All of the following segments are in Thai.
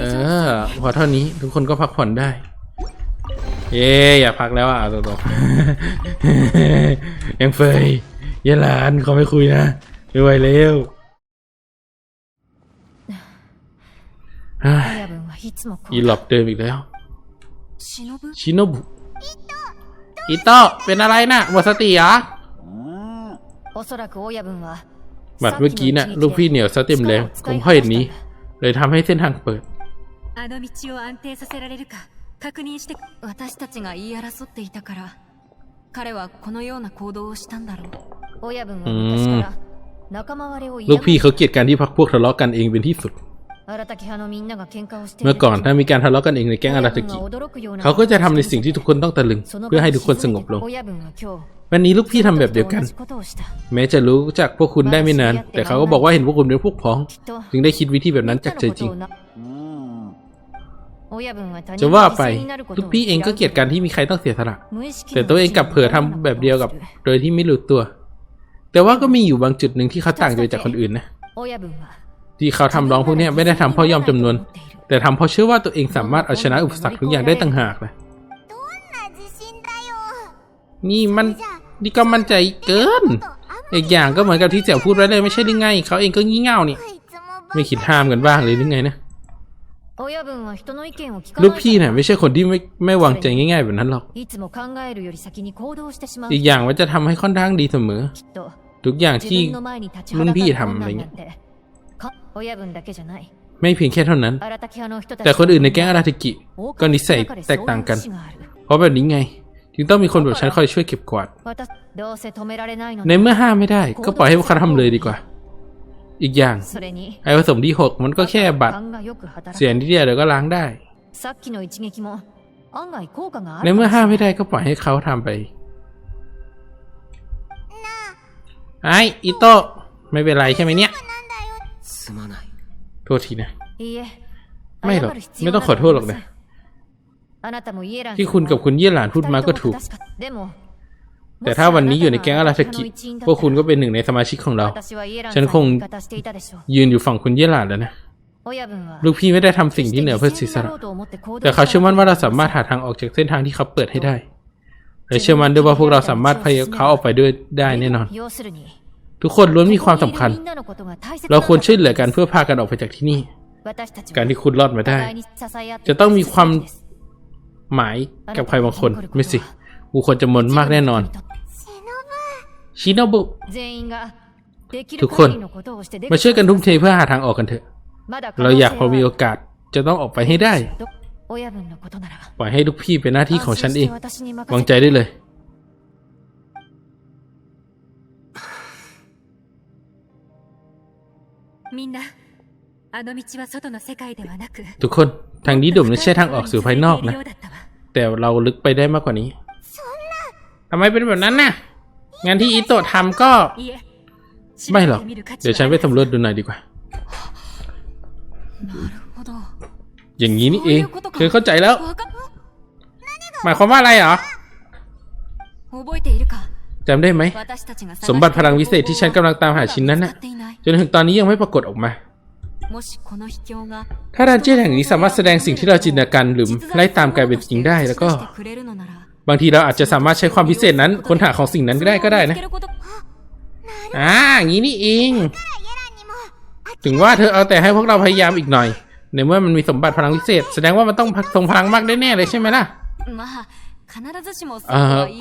เออพอเท่านี้ทุกคนก็พักผ่อนได้ เย้อย่าพักแล้วอะตัวตยังเฟยยาหลานเขาไม่คุยนะรวยเร็วอีหลอบเดิมอีกแล้ว ชิโนบุอิโตเป็นอะไรนะ่ะหมดสติเหรอบัดเมื่อกี้นะ่ะลูกพี่เหนียวซะเต็มแรงคงพ่อเห็นนี้ เลยทำให้เส้นทางเปิด あの道を安定させられるか確認して私たちが言い争っていたから彼はこのような行動をしたんだろう親分は昔から仲間割れを ลู 嫌 กพี่เขาเกลียดการที่พักพวกทะเลาะกันเองเป็นที่สุด เมื่อก่อนถ้ามีการทะเลาะกันเองในแก๊งอาราตากิเขาก็จะทำในสิ่งที่ทุกคนต้องตะลึง เพื่อให้ทุกคนสงบลง วันนี้ลูกพี่ทำแบบเดียวกัน แม้จะรู้จักพวกคุณได้ไม่นาน แต่เขาก็บอกว่าเห็นพวกคุณเป็นพวกพ้อง จึงได้คิดวิธีแบบนั้นจากใจจริง จะว่าไปลูกพี่เองก็เกลียดการที่มีใครต้องเสียสละแต่ตัวเองกลับเผลอทำแบบเดียวกับ โดยที่ไม่รู้ตัว แต่ว่าก็มีอยู่บางจุดหนึ่งที่เขาต่างโดยจากคนอื่นนะ ที่เขาทำร้องพวกนี้ไม่ได้ทำเพราะยอมจำนวน แต่ทำเพราะเชื่อว่าตัวเองสามารถเอาชนะอุปสรรคทุกอย่างได้ต่างหากนะนี่มันนี่ก็มั่นใจเกิน อีกอย่างก็เหมือนกับที่เสี่ยวพูดไว้เลยไม่ใช่ดิไง เขาเองก็งี่เง่านี่ ไม่คิดห้ามกันบ้างเลยหรือไงนะลูกพี่เนี่ยไม่ใช่คนที่ไม่ไม่วางใจง่ายๆแบบนั้นหรอก อีกอย่างว่าจะทำให้ค่อนข้างดีเสมอ ทุกอย่างที่รุ่นพี่ทำอะไรเงี้ย ไม่เพียงแค่เท่านั้น แต่คนอื่นในแก๊งอาราทิกิ ก็นิสัยแตกต่างกัน เพราะแบบนี้ไงจึงต้องมีคนแบบฉันคอยช่วยเก็บกวาด ในเมื่อห้ามไม่ได้ ก็ปล่อยให้พวกเขาทำเลยดีกว่า อีกอย่าง ไอ้ผสมดีหกมันก็แค่บัตร เสียนิดเดียวเดี๋ยวก็ล้างได้ ในเมื่อห้ามไม่ได้ก็ปล่อยให้เขาทำไป ไออิโตไม่เป็นไรใช่ไหมเนี่ย โทษทีนะ ไม่หรอก ไม่ต้องขอโทษหรอกนะ ที่คุณกับคุณเยี่ยหลานพูดมาก็ถูก แต่ถ้าวันนี้อยู่ในแก๊งอาราสกิพวกคุณก็เป็นหนึ่งในสมาชิกของเรา ฉันคงยืนอยู่ฝั่งคุณเยี่ยหลานแล้วนะลูกพี่ไม่ได้ทำสิ่งที่เหนือเพื่อศิษระแต่เขาเชื่อมั่นว่าเราสามารถหาทางออกจากเส้นทางที่เขาเปิดให้ได้และเชื่อมั่นด้วยว่าพวกเราสามารถพาเขาออกไปด้วยได้แน่นอน ทุกคนล้วนมีความสำคัญ เราควรช่วยเหลือกันเพื่อพากันออกไปจากที่นี่ การที่คุณรอดมาได้ จะต้องมีความหมายกับใครบางคนไม่สิบุคคลจำนวนมากแน่นอนชิโนบุทุทุกกคคนนมามาช่ช่ววยยกักันนทุ่ทุ่มมเทเทเพื่อหาทางออกกันเถอะ เราอยากพอมีโอกาสจะต้องออกไปให้ได้ ปล่อยให้ลูกพี่เป็นหน้าที่ของฉันเองวางใจได้เลย みんなあの道は外の世界ではなく ทุกคนทางนี้ดุมไม่ใช่ทางออกสู่ภายนอกนะ ようだったわ แต่เราลึกไปได้มากกว่านี้ทำไมเป็นแบบนั้นน่ะ งานที่อิโตะทำก็ いえ ไม่หรอก 調べてみる価値 เดี๋ยวฉันไปสำรวจดูหน่อยดีกว่า อย่างนี้นี่เองเธอเข้าใจแล้ว わか หมายความว่าอะไรเหรอ 覚えているか จำได้ไหม สมบัติพลังวิเศษที่ฉันกำลังตามหาชิ้นนั้นนะจนถึงตอนนี้ยังไม่ปรากฏออกมา ถ้าดันเจี้ยนแห่งนี้สามารถแสดงสิ่งที่เราจินตนาการหรือไล่ตามกลายเป็นจริงได้แล้วก็ บางทีเราอาจจะสามารถใช้ความพิเศษนั้นค้นหาของสิ่งนั้นก็ได้ก็ได้นะอ่าอย่างนี้นี่เอง ถึงว่าเธอเอาแต่ให้พวกเราพยายามอีกหน่อย ในเมื่อมันมีสมบัติพลังวิเศษ แสดงว่ามันต้องทรงพลังมากแน่ๆเลยใช่ไหมล่ะ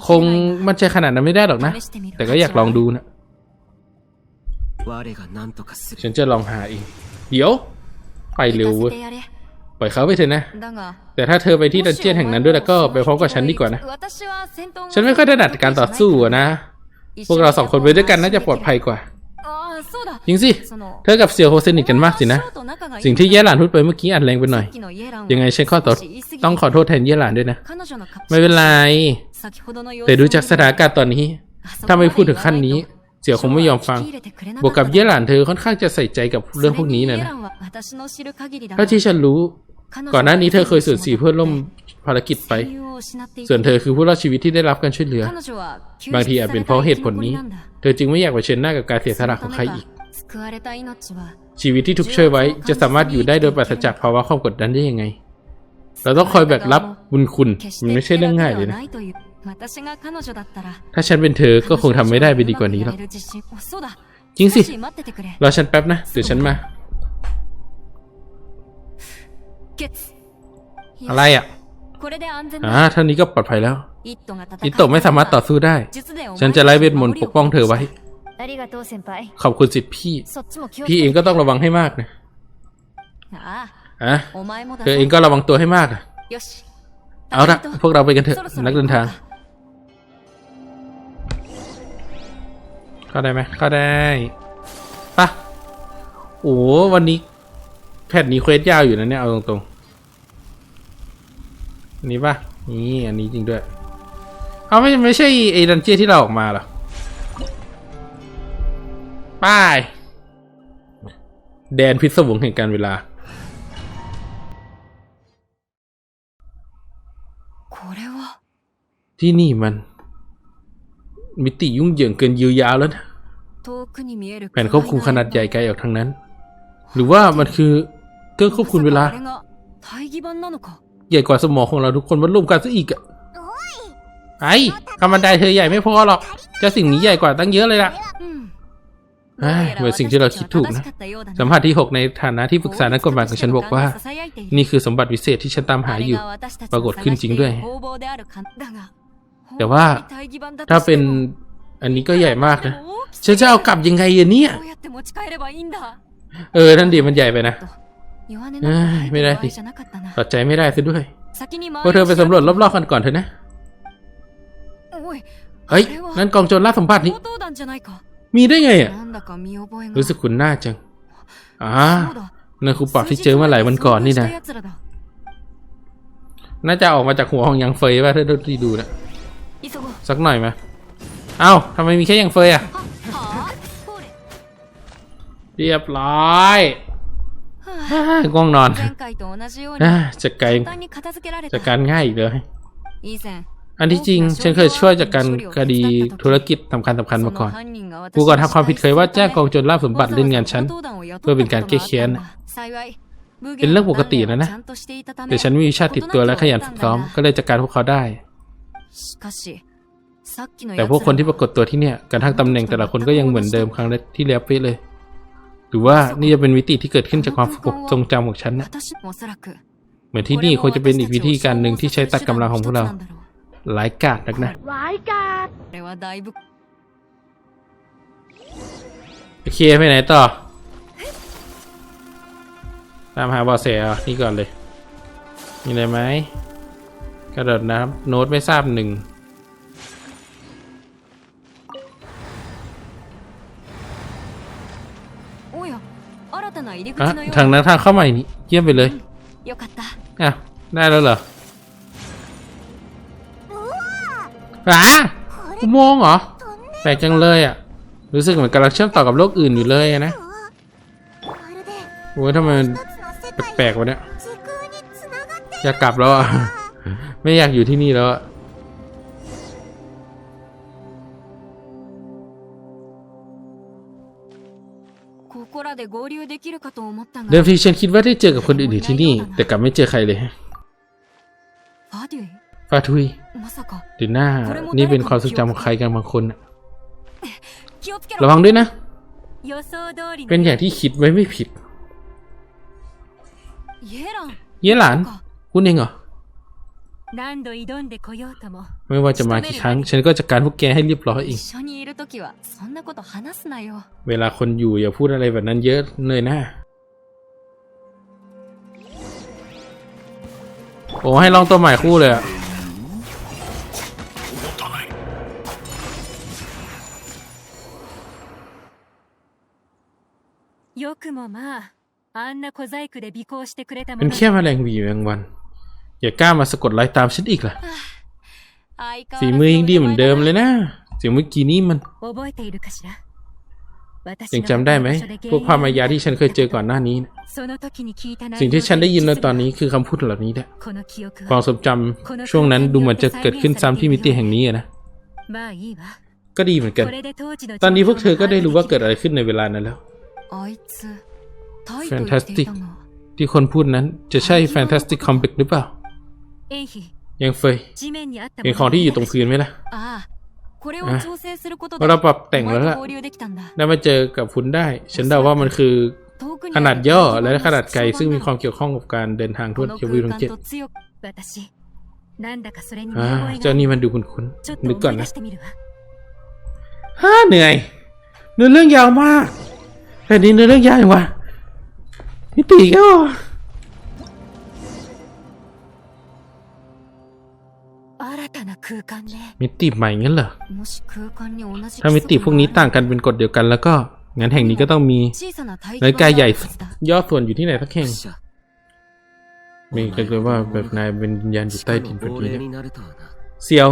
คงมันใช่ขนาดนั้นไม่ได้หรอกนะ แต่ก็อยากลองดูนะ ฉันจะลองหาเองเดี๋ยว ไปเร็วเว้ยปล่อยเขาไปเถอะนะ แต่ถ้าเธอไปที่ดันเจี้ยนแห่งนั้นด้วยแล้วก็ไปพร้อมกับฉันดีกว่านะ ฉันไม่ค่อยถนัดการต่อสู้นะ พวกเราสองคนไปด้วยกันน่าจะปลอดภัยกว่า ยิงสิ เธอกับเสี่ยวโฮสนิทกันมากสินะ สิ่งที่เย่หลานพูดไปเมื่อกี้อัดแรงไปหน่อย ยังไงเช่นข้อต่อต้องขอโทษแทนเย่หลานด้วยนะ ไม่เป็นไร แต่ดูจากสถานการณ์ตอนนี้ ถ้าไม่พูดถึงขั้นนี้ เสี่ยวคงไม่ยอมฟัง บวกกับเย่หลานเธอค่อนข้างจะใส่ใจกับเรื่องพวกนี้นะเท่าที่ฉันรู้ ก่อนหน้านี้เธอเคยสูญเสียเพื่อนร่วม ภารกิจไป ส่วนเธอคือผู้รอดชีวิตที่ได้รับการช่วยเหลือ บางทีอาจเป็นเพราะเหตุผลนี้ เธอจึงไม่อยากเผชิญหน้ากับการเสียสละของใครอีก ชีวิตที่ถูกช่วยไว้จะสามารถอยู่ได้โดยปราศจากภาวะความกดดันได้ยังไง เราต้องคอยแบกรับบุญคุณมันไม่ใช่เรื่องง่ายเลยนะ ถ้าฉันเป็นเธอก็คงทำไม่ได้ไปดีกว่านี้หรอกจริงสิรอฉันแป๊บนะเดี๋ยวฉันมาอะไรอะ อ่าเท่านี้ก็ปลอดภัยแล้ว อิโตะไม่สามารถต่อสู้ได้ ฉันจะไล่เวทมนต์ปกป้องเธอไว้ ขอบคุณสิทธิพี่ พี่เองก็ต้องระวังให้มากนะอะเธอเองก็ระวังตัวให้มากนะเอาละพวกเราไปกันเถอะ นักเดินทาง เข้าได้ไหมเข้าได้ปะโอ้วันนี้แผ่นนี้เควสยาวอยู่นะเนี่ย เอาตรงๆันนี้ปะนี่อันนี้จริงด้วย เอาไม่ไม่ใช่ไอ้ดันเจี้ยที่เราออกมาหรอป้าย แดนพิศวงแห่งการเวลาที่นี่มัน มิติยุ่งเหยิงเกินยิวยาวแล้วนะแผ่นควบคุมขนาดใหญ่ไกลออกทางนั้น หรือว่ามันคือเครื่องควบคุมเวลา ใหญ่กว่าสมองของเราทุกคนมันรวมกันซะอีกอะไอ้คำบันไดเธอใหญ่ไม่พอหรอกจะสิ่งนี้ใหญ่กว่าตั้งเยอะเลยล่ะเหมือนสิ่งที่เราคิดถูกนะ สัมผัสที่ 6 ในฐานะที่ปรึกษานักกฎหมายของฉันบอกว่า นี่คือสมบัติวิเศษที่ฉันตามหาอยู่ ปรากฏขึ้นจริงด้วย แต่ว่าถ้าเป็นอันนี้ก็ใหญ่มากนะ ฉันจะเอากลับยังไงเนี่ย เออท่านดีมันใหญ่ไปนะ ไม่ได้สิตัดใจไม่ได้ซะด้วยพวกเธอไปสำรวจรอบๆกันก่อนเถอะนะ เฮ้ย นั่นกองโจรล่าสมบัตินี่ มีได้ไงอะ รู้สึกคุณหน้าจังอ่านั่นคือปอบที่เจอมาหลายวันก่อนนี่นะ น่าจะออกมาจากหัวของยังเฟยป่ะถ้าดูดูนะสักหน่อยไหมเอ้าทำไมมีแค่ยังเฟยอะ เรียบร้อย ง่วงนอนจัดการจัดการง่ายอีกเลยอันที่จริงฉันเคยช่วยจัดการคดีธุรกิจสำคัญสำคัญมาก่อนกูก่อนทำความผิดเคยว่าแจ้งกองจนล่าสมบัติเล่นงานฉันเพื่อเป็นการแก้แค้นเป็นเรื่องปกตินะนะ แต่ฉันมีวิชาติดตัวและขยันฝึกซ้อมก็เลยจัดการพวกเขาได้ แต่พวกคนที่ปรากฏตัวที่เนี่ยกระทั่งตำแหน่งแต่ละคนก็ยังเหมือนเดิมครั้งที่แล้วเป๊เลย หรือว่านี่จะเป็นวิธีที่เกิดขึ้นจากความทรงจำของฉันนะเหมือนที่นี่คงจะเป็นอีกวิธีการหนึ่งที่ใช้ตัดกำลังของพวกเราหลายกาดนักนะหลากาดโอเคไปไหนต่อ ตามหาบอสเสียนี่ก่อนเลย มีอะไรไหมกระโดดน้ำโน้ตไม่ทราบหนึ่ง ทางนั้นทางเข้าใหม่นี้เยี่ยมไปเลยอะได้แล้วเหรออะอุโมงเหรอแปลกจังเลยอะ รู้สึกเหมือนกำลังเชื่อมต่อกับโลกอื่นอยู่เลยนะโอ้ยทำไมแปลกๆวะเนี่ยอยากกลับแล้วอะ ไม่อยากอยู่ที่นี่แล้วอะ เดิมทีฉันคิดว่าได้เจอกับคนอื่นที่นี่ แต่กลับไม่เจอใครเลยฟาทุยหรือหน้า นี่เป็นความทรงจำของใครกันบางคนระวังด้วยนะ เป็นอย่างที่คิดไว้ไม่ผิด เย่หลาน คุณเองเหรอ ไม่ว่าจะมากี่ครั้ง ฉันก็จัดการพวกแกให้เรียบร้อยเอง 一緒にいるときはそんなこと話すなよ เวลาคนอยู่อย่าพูดอะไรแบบนั้นเยอะเลยนะ โอ้ให้ลองตัวใหม่คู่เลยอะ よくもまああんな小細工で尾行してくれたも เป็น の แค่แมลงหวีแมงวัน อย่ากล้ามาสะกดรอยตามฉันอีกล่ะ ฝีมือยังดีเหมือนเดิมเลยนะสียงเมื่อกี้นี้มันยังจำได้ไหมพวกพามายาที่ฉันเคยเจอก่อนหน้านี้ สิ่งที่ฉันได้ยินในตอนนี้คือคำพูดเหล่านี้แหละความทรงจำช่วงนั้นดูเหมือนจะเกิดขึ้นซ้ำที่มิติแห่งนี้นะก็ดีเหมือนกัน ตอนนี้พวกเธอก็ได้รู้ว่าเกิดอะไรขึ้นในเวลานั้นแล้วแฟนตาสติกที่คนพูดนั้นจะใช่แฟนตาสติกคอมเบกหรือเปล่า ยังเฟยเห็นของที่อยู่ตรงพื้นไหมล่ะเราปรับแต่งแล้วล่ะได้มาเจอกับคุณได้ ฉันเดาว่ามันคือขนาดย่อและขนาดไกลซึ่งมีความเกี่ยวข้องกับการเดินทางทั่วเทวีทั้งเจ็ดเจ้านี่มันดูคุ้นๆนึกก่อนนะฮ่าเหนื่อยเนื้อเรื่องยาวมากแต่นี้เนื้อเรื่องยาวอย่างวะนี่ตีก็ มิติใหม่เงี้ยเหรอ ถ้ามิติพวกนี้ต่างกันเป็นกฎเดียวกัน แล้วก็งั้นแห่งนี้ก็ต้องมีรายกายใหญ่ย่อส่วนอยู่ที่ไหนสักแห่งมีใครเคยว่าแบบนายเป็นวิญาณอยู่ใต้ดินพอดีนะเซียว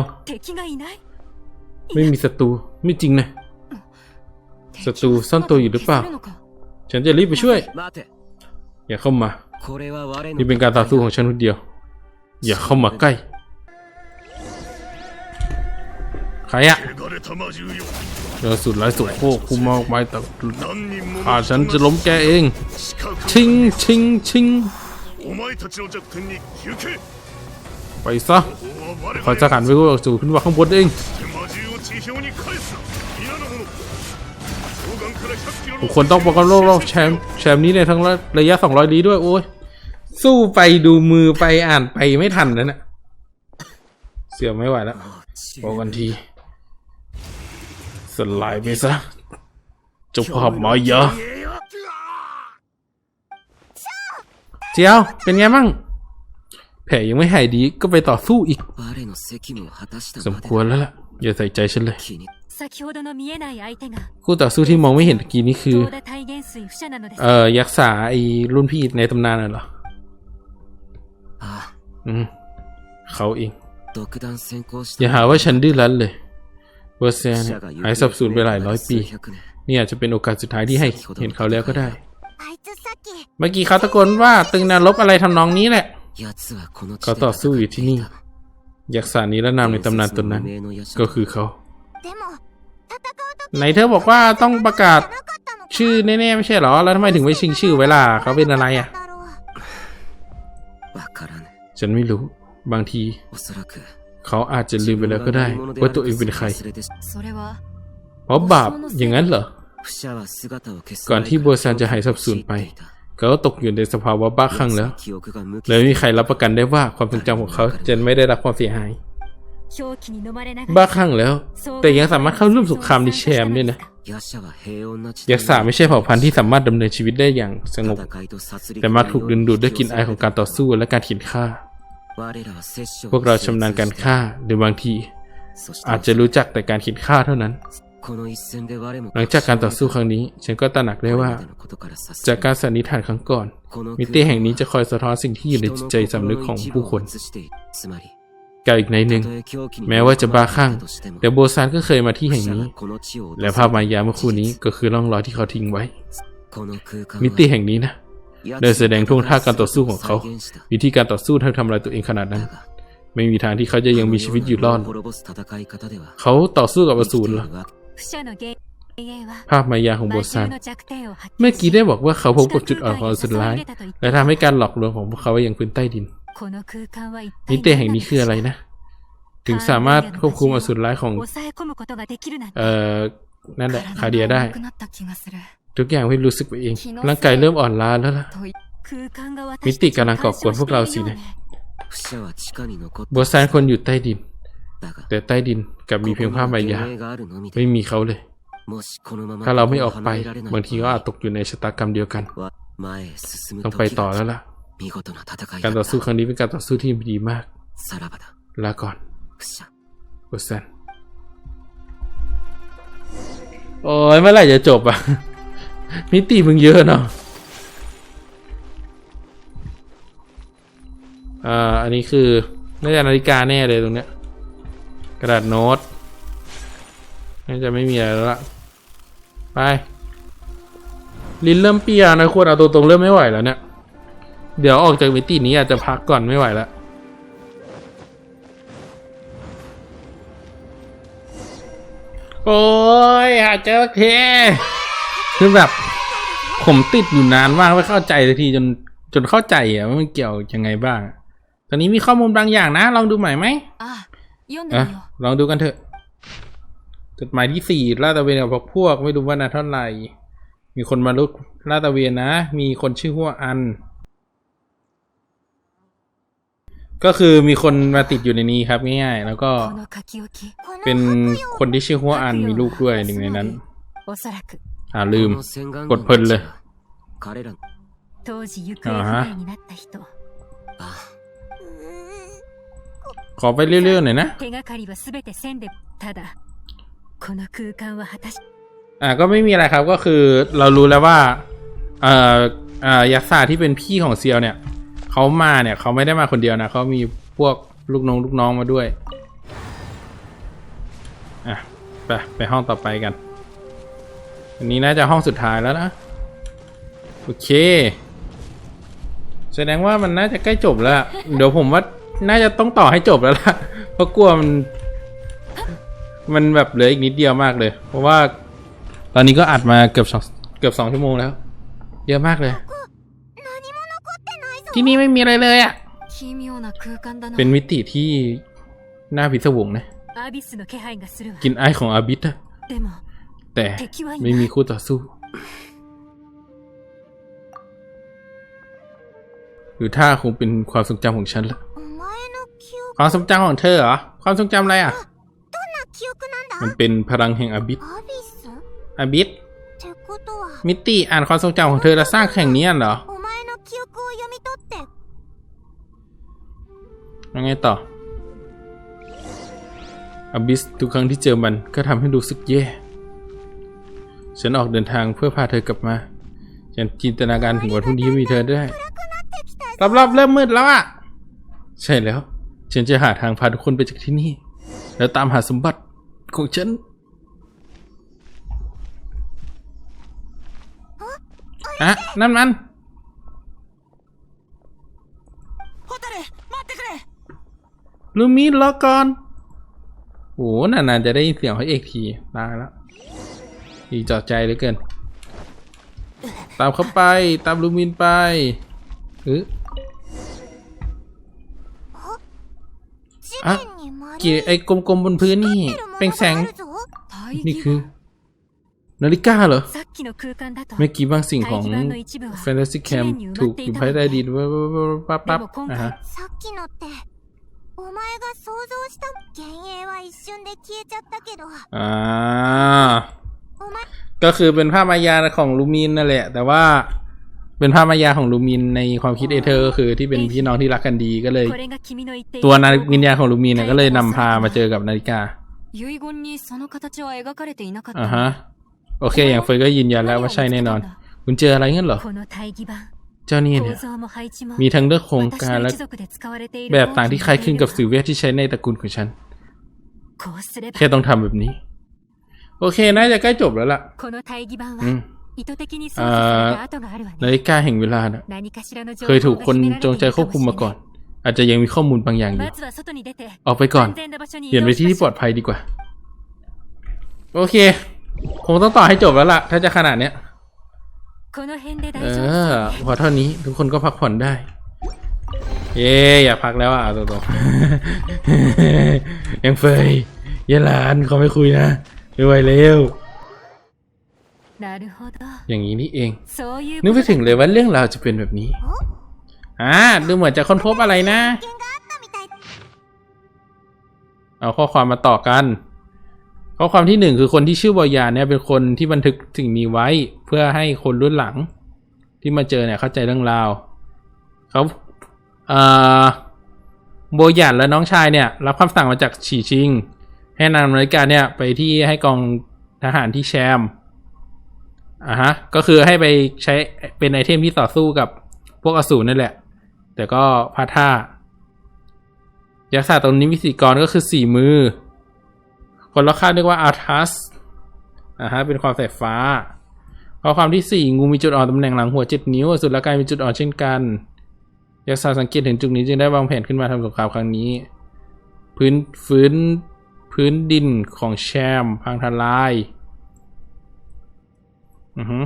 ไม่มีศัตรูไม่จริงนะศัตรูซ่อนตัวอยู่หรือเปล่า ฉันจะรีบไปช่วย อย่าเข้ามา นี่เป็นการต่อสู้ของฉันคนเดียว อย่าเข้ามาใกล้ ใครอะเจอสุดร้ายสุดโคกคุมอากไปแต่อาฉันจะล้มแกเอง ชิงชิงชิงไปซะขอจะขันไปกูสู่ขึ้นว่าข้างบนเองทุกคนต้องประกันโลกรอบแชมป์แชมป์นี้ในทั้งระยะ 200 ลีด้วย โอ้ย สู้ไปดูมือไปอ่านไปไม่ทันนะเนี่ยเสียไม่ไหวแล้วบอกกันที ลายไปซะเจ้าภาพมายาเจียว เป็นไงบ้างแผลยังไม่หายดีก็ไปต่อสู้อีก สมควรแล้วล่ะ อย่าใส่ใจฉันเลย คู่ต่อสู้ที่มองไม่เห็นตะกี้นี่คือ เอ่อ ยักษ์สาไอ้รุ่นพี่ในตำนานน่ะเหรออืมเขาเองอย่าหาว่าฉันดื้อรั้นเลย เวอร์เซียหายสับสูญไปหลายร้อยปี นี่อาจจะเป็นโอกาสสุดท้ายที่ให้เห็นเขาแล้วก็ได้ เมื่อกี้เขาตะโกนว่าตึงนรกอะไรทำนองนี้แหละ เขาต่อสู้อยู่ที่นี่ ยักษ์สานี้และนามในตำนานตนนั้น ก็คือเขา ไหนเธอบอกว่าต้องประกาศชื่อแน่ๆไม่ใช่หรอ แล้วทำไมถึงไม่ชิงชื่อไว้ล่ะเขาเป็นอะไรอะ ฉันไม่รู้ บางที เขาอาจจะลืมไปแล้วก็ได้ ว่าตัวเองเป็นใครเพราะบาปอย่างนั้นเหรอ ก่อนที่โบซานจะหายสับสนไปเขาตกอยู่ในสภาวะบ้าคลั่งแล้วและไม่มีใครรับประกันได้ว่าความทรงจำของเขาจะไม่ได้รับความเสียหาย บ้าคลั่งแล้ว แต่ยังสามารถเข้าร่วมสงครามดิแชมด้วยนะยักษ์สาไม่ใช่เผ่าพันธุ์ที่สามารถดำเนินชีวิตได้อย่างสงบ แต่มาถูกดึงดูดด้วยกลิ่นอาของการต่อสู้และการขีดฆ่า พวกเราชำนาญการฆ่าหรือบางที อาจจะรู้จักแต่การคิดฆ่าเท่านั้น หลังจากการต่อสู้ครั้งนี้ ฉันก็ตระหนักได้ว่า จากการสันนิษฐานครั้งก่อน มิติแห่งนี้จะคอยสะท้อนสิ่งที่อยู่ในจิตใจสำนึกของผู้คนกับอีกในหนึ่ง แม้ว่าจะบ้าคลั่งแต่โบซานก็เคยมาที่แห่งนี้ และภาพมายาเมื่อคู่นี้ก็คือร่องรอยที่เขาทิ้งไว้ มิติแห่งนี้นะ โดยแสดงท่วงท่าการต่อสู้ของเขา วิธีการต่อสู้ทั้งทำลายตัวเองขนาดนั้น ไม่มีทางที่เขาจะยังมีชีวิตอยู่รอด เขาต่อสู้กับอสูรหรอภาพมายาของโบซานเมื่อกี้ได้บอกว่าเขาพบกับจุดอ่อนของอสูรร้าย และทำให้การหลอกลวงของพวกเขาไปยังพื้นใต้ดินมิเตแห่งนี้คืออะไรนะ ถึงสามารถควบคุมอสูรร้ายของ เอ่อนั่นแหละคาเดียได้ ทุกอย่างไม่รู้สึกไปเอง ร่างกายเริ่มอ่อนล้าแล้วล่ะ มิติกำลังก่อกวนพวกเราสินะบัวซานคนอยู่ใต้ดิน แต่ใต้ดินกับมีเพียงผ้าใบยาไม่มีเขาเลย ถ้าเราไม่ออกไป บางทีก็อาจตกอยู่ในชะตากรรมเดียวกัน ต้องไปต่อแล้วล่ะ การต่อสู้ครั้งนี้เป็นการต่อสู้ที่ดีมากลาก่อนบัวซานโอ้ยเมื่อไหร่จะจบอะ มิติมึงเยอะเนาะอ่าอันนี้คือน่าจะนาฬิกาแน่เลยตรงเนี้ย กระดาษโน้ตน่าจะไม่มีอะไรแล้วละไปลิ้นเริ่มเปียนะควรเอาตัวตรงๆเริ่มไม่ไหวแล้วเนี่ย เดี๋ยวออกจากมิตินี้อาจจะพักก่อนไม่ไหวแล้วโอ้ยหาเจอเท คือแบบ ผมติดอยู่นานมากไม่เข้าใจสักทีจนจนเข้าใจอ่ะว่ามันเกี่ยวยังไงบ้าง ตอนนี้มีข้อมูลบางอย่างนะ ลองดูใหม่ไหม ああ読んで อ่ะ みよう ลองดูกันเถอะจดหมายที่สี่ลาดตระเวนกับพวก ไม่รู้ว่านานเท่าไหร่ มีคนมาลุกลาดตระเวนนะ มีคนชื่อหัวอัน ก็คือมีคนมาติดอยู่ในนี้ครับง่ายๆ แล้วก็ この書き置きこの เป็น 白羊 คนที่ชื่อหัวอันมีลูกด้วยหนึ่งในนั้น おそらく อ่าลืมกดเพลินเลยอขอไปเรื่อยๆหน่อยนะอ่าก็ไม่มีอะไรครับก็คือเรารู้แล้วว่าเอ่ออ่อยักษ์ศาที่เป็นพี่ของเซียวเนี่ยเขามาเนี่ยเขาไม่ได้มาคนเดียวนะเขามีพวกลูกน้องลูกน้องมาด้วยอะไปไปห้องต่อไปกัน อันนี้น่าจะห้องสุดท้ายแล้วนะ โอเค แสดงว่ามันน่าจะใกล้จบแล้ว เดี๋ยวผมว่าน่าจะต้องต่อให้จบแล้วล่ะ เพราะกลัวมัน มันแบบเหลืออีกนิดเดียวมากเลย เพราะว่า ตอนนี้ก็อัดมาเกือบสองเกือบสองชั่วโมงแล้ว เยอะมากเลย ที่นี่ไม่มีอะไรเลยอะ เป็นมิติที่น่าพิศวงนะ กินไอของอาบิสอะ แต่ไม่มีคู่ต่อสู้ หรือถ้าคงเป็นความทรงจำของฉันละความทรงจำของเธอเหรอ ความทรงจำอะไรอะ มันเป็นพลังแห่งอบิสอบิสมิตติอ่านความทรงจำของเธอและสร้างแข่งนี้เหรอยังไงต่ออบิสทุกครั้งที่เจอมันก็ทำให้ดูสึกแย่ ฉันออกเดินทางเพื่อพาเธอกลับมา ฉันจินตนาการถึงวันพรุ่งนี้ที่มีเธอได้รอบๆเริ่มมืดแล้วอะ ใช่แล้ว ฉันจะหาทางพาทุกคนไปจากที่นี่ แล้วตามหาสมบัติของฉันอะนั่นมันลูมินรอก่อนโอ้นานๆจะได้ยินเสียงพระเอกทีตายแล้ว ดีจอดใจเหลือเกิน ตามเข้าไป ตามลูมินไปเออ 地 อ่ะ 面に丸 กี่ไอ้กลมๆบนพื้นนี่ 光ってるも เป็น の แส が ง あるぞ 大 นี่ 義 คือ นาฬิกาเหรอ さっきの空間だと เมื่อกี้บางสิ่งของ 大義版の一部は แฟนตาซีแคมถูกอยู่ภายใต้ดินปั๊บปั๊บปั๊บอ่ะฮะ さっきのってお前が想像した幻影は一瞬で消えちゃったけど อ่า お前 ก็คือเป็นภาพมายาของลูมินนั่นแหละ แต่ว่าเป็นภาพมายาของลูมินในความคิดเอเธอร์ก็คือที่เป็นพี่น้องที่รักกันดีก็เลย ตัวนาวิญญาณของลูมินก็เลยนำพามาเจอกับนาฬิกาอ่าฮะโอเค อย่างเฟยก็ยืนยันแล้วว่าใช่แน่นอน คุณเจออะไรงั้นเหรอเจ้านี่เนี่ยมีทั้งเรื่องโครงการและแบบต่างที่คล้ายคลึงกับสื่อเวทที่ใช้ในตระกูลของฉันแค่ต้องทำแบบนี้ โอเคน่าจะใกล้จบแล้วล่ะอืมนาฬิกาแห่งเวลาเคยถูกคนจงใจควบคุมมาก่อน อาจจะยังมีข้อมูลบางอย่างอยู่ ออกไปก่อนเปลี่ยนไปที่ที่ปลอดภัยดีกว่า โอเค คงต้องต่อให้จบแล้วล่ะ ถ้าจะขนาดเนี้ยเออพอเท่านี้ทุกคนก็พักผ่อนได้ เย้อย่าพักแล้วอะตัวๆยังเฟยเยลานเขาไม่คุยนะ รวยเร็ว อย่างนี้นี่เอง นึกไปถึงเลยว่าเรื่องราวจะเป็นแบบนี้ อ่า ดูเหมือนจะค้นพบอะไรนะ เอาข้อความมาต่อกัน ข้อความที่หนึ่งคือคนที่ชื่อบอยานเนี่ยเป็นคนที่บันทึกสิ่งนี้ไว้ เพื่อให้คนรุ่นหลัง ที่มาเจอเนี่ยเข้าใจเรื่องราว เขาอ่าโบยานและน้องชายเนี่ย รับคำสั่งมาจากฉีชิง ให้นำนาฬิกาเนี่ยไปที่ให้กองทหารที่แชมอะฮะ ก็คือให้ไปใช้เป็นไอเทมที่ต่อสู้กับพวกอสูรนั่นแหละ แต่ก็พาท่า ยักษ์ศาสตร์ตรงนี้มีสี่กรก็คือสี่มือ คนละข้าเรียกว่าอาทัสอ่าฮะ เป็นความสายฟ้าข้อความที่สี่งูมีจุดอ่อนตำแหน่งหลังหัวเจ็ดนิ้วสุดละกายมีจุดอ่อนเช่นกัน ยักษ์ศาสตร์สังเกตเห็นจุดนี้จึงได้วางแผนขึ้นมาทำสงครามครั้งนี้ พื้นฟื้น พื้นดินของแชมพังทลาย อือฮึ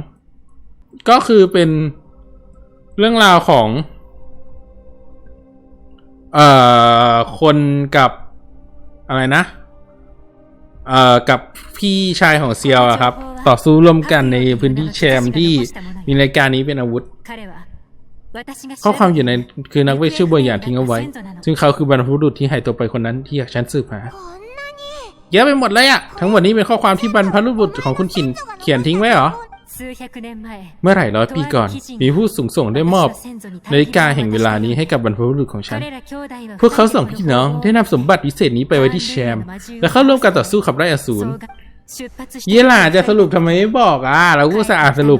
ก็คือเป็นเรื่องราวของ เอ่อ คนกับอะไรนะ เอ่อ กับพี่ชายของเซียวอะครับ ต่อสู้ร่วมกันในพื้นที่แชมที่มีรายการนี้เป็นอาวุธข้อความอยู่ในคือนักเวทชื่อบัวหยางทิ้งเอาไว้ ซึ่งเขาคือบรรพบุรุษที่หายตัวไปคนนั้นที่อยากฉันสืบหา เยอะไปหมดเลยอะทั้งหมดนี้เป็นข้อความที่บรรพบุรุษของคุณขินเขียนทิ้งไว้เหรอ เมื่อไหร่ร้อยปีก่อน มีผู้สูงส่งได้มอบนาฬิกาแห่งเวลานี้ให้กับบรรพบุรุษของฉัน พวกเขาสองพี่น้องได้นำสมบัติวิเศษนี้ไปไว้ที่แชม และเข้าร่วมการต่อสู้ขับไล่อสูรเยล่าจะสรุปทำไมไม่บอกอะเราก็สะอาดสรุป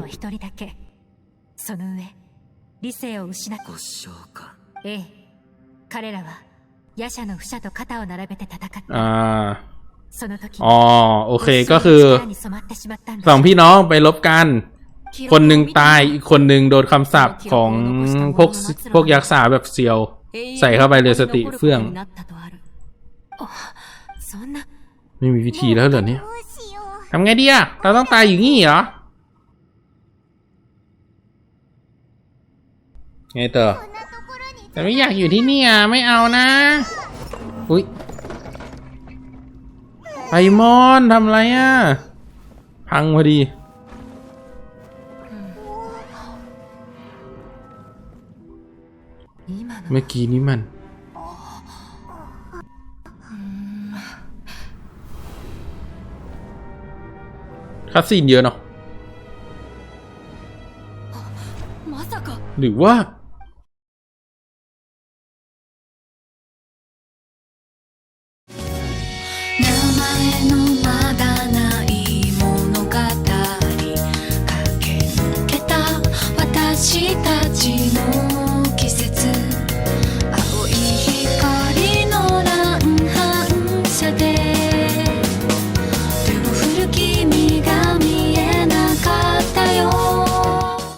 อ่า อ๋อโอเคก็คือสองพี่น้องไปลบกัน คนหนึ่งตายอีกคนหนึ่งโดนคำสาปของพวกพวกยักษ์สาแบบเซียว ใส่เข้าไปเลยสติเฟื่อง ไม่มีวิธีแล้วเหรอเนี่ยทำไงดีอะเราต้องตายอยู่งี่เหรอ ไงเตอแต่ไม่อยากอยู่ที่นี่อะ ไม่เอานะ อุ้ย ไอมอนทำไรอะ พังพอดี เมื่อกี้นี้มันคาสซีนเยอะเนาะหรือว่า